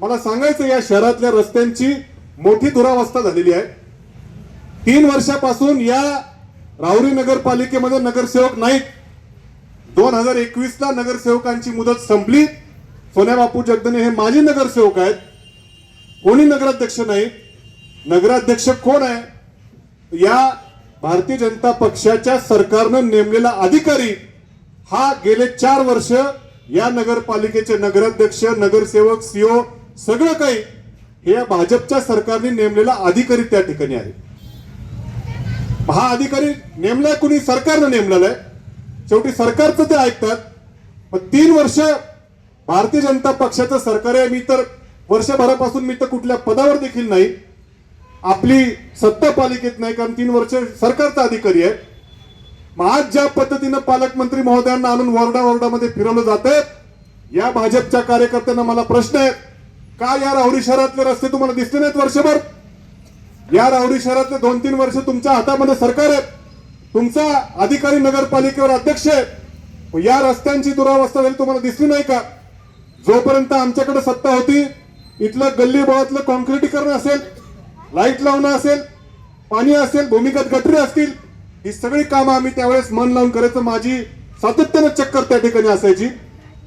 मला सांगायचं या शहरातल्या रस्त्यांची मोठी दुरावस्था झालेली आहे. तीन वर्षापासून या राहुरी नगरपालिकेमध्ये नगरसेवक नाहीत. दोन हजार एकवीसला नगरसेवकांची मुदत संपली. सोन्या बापू जगदने हे माजी नगरसेवक आहेत. कोणी नगराध्यक्ष नाही नगराध्यक्ष कोण आहे? या भारतीय जनता पक्षाच्या सरकारनं नेमलेला अधिकारी हा गेले चार वर्ष या नगरपालिकेचे नगराध्यक्ष नगरसेवक सीओ सगळं काही हे या भाजपच्या सरकारने नेमलेला अधिकारी त्या ठिकाणी आहे. हा अधिकारी नेमलाय कुणी सरकारनं नेमलेला आहे शेवटी सरकारचं ते ऐकतात. मग तीन वर्ष भारतीय जनता पक्षाचं सरकार आहे. मी तर वर्षभरापासून मी तर कुठल्या पदावर देखील नाही. आपली सत्ता पालिकेत नाही कारण तीन वर्ष सरकारचा अधिकारी आहे. मग आज ज्या पद्धतीनं पालकमंत्री महोदयांना आणून वॉर्डा वॉर्डामध्ये फिरवलं जात या भाजपच्या कार्यकर्त्यांना मला प्रश्न आहे. का या राहुरी शहरातले रस्ते तुम्हाला दिसले नाहीत वर्षभर? या राहुरी शहरातले दोन तीन वर्ष तुमच्या हातामध्ये सरकार आहे तुमचा अधिकारी नगरपालिकेवर अध्यक्ष आहे. या रस्त्यांची दुरावस्था झाली तुम्हाला दिसली नाही का? जोपर्यंत आमच्याकडे सत्ता होती इथलं गल्ली बोळातलं कॉन्क्रिटीकरण असेल लाइट लावणं असेल पाणी असेल भूमिगत गटरी असतील ही सगळी कामं आम्ही त्यावेळेस मन लावून करायचं. माझी सातत्यानं चक्कर त्या ठिकाणी असायची.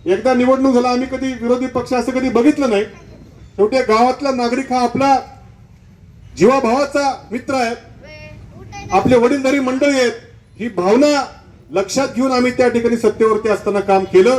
एकदा निवडणूक झाला आम्ही कधी विरोधी पक्ष असं कधी बघितलं नाही. शेवटी गावातला नागरिक हा आपला जीवाभावाचा मित्र आहे. आपले वडीलधारी मंडळी आहेत. ही भावना लक्षात घेऊन आम्ही त्या ठिकाणी सत्तेवरती असताना काम केलं.